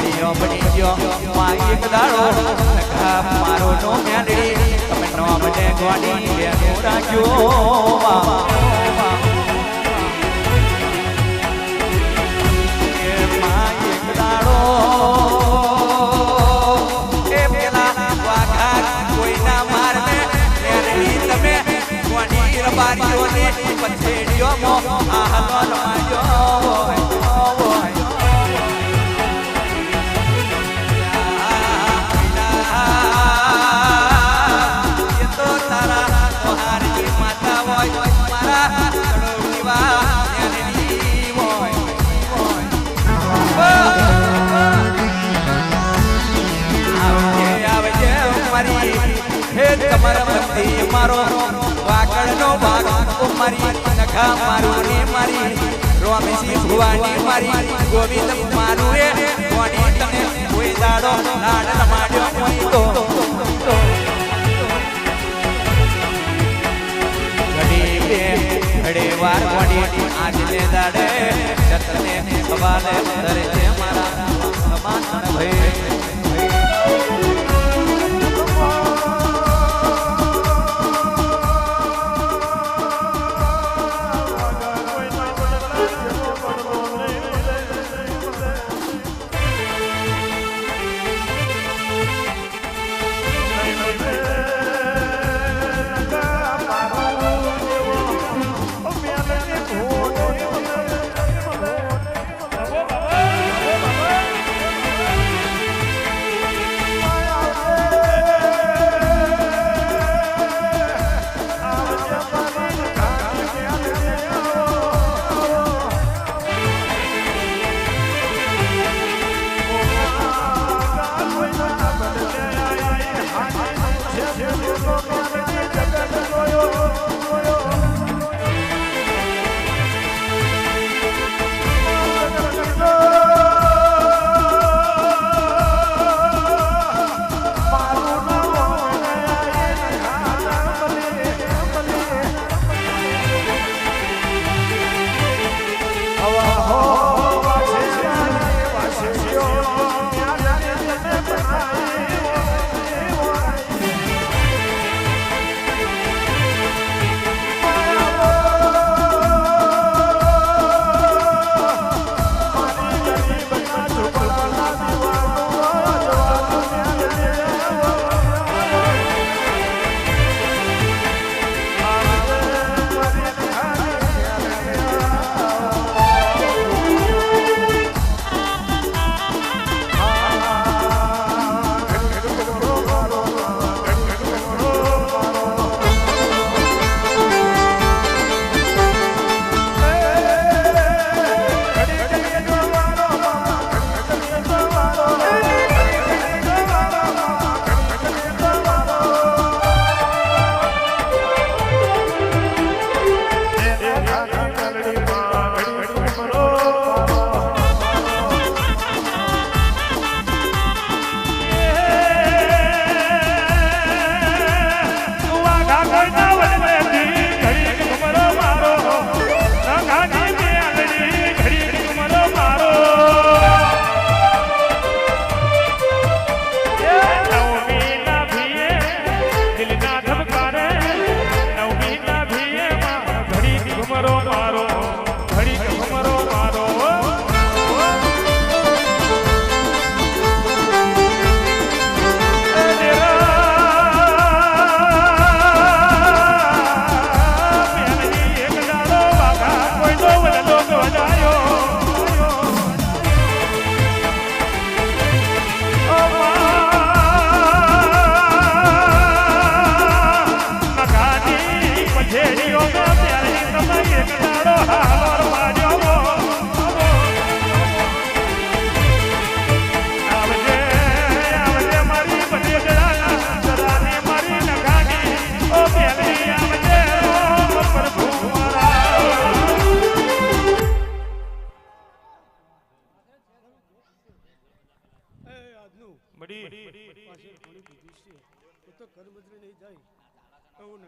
ચોથડીઓ બની ગયો માં એક દાડો મારો નો મેલડી તમે નો મને ગોડી બેનું રાખજો માં એક દાડો એ પેલા વાઘા મારો. વાકડનો ભાગ મારી નખા મારું ને મારી. રોમેશી ભુવાની મારી, ગોવિંદ મારું રે કોણી તને કોઈ દાડો લાડ રમાડ્યો કોઈ તો ઘડી વાર ઘડી આજને દાડે જતને સવાલે ધરે મારા સમાન ભાઈ. બડી પાછી થોડી બીજી છે. એ તો કર્મજરી નહીં જાય. એવું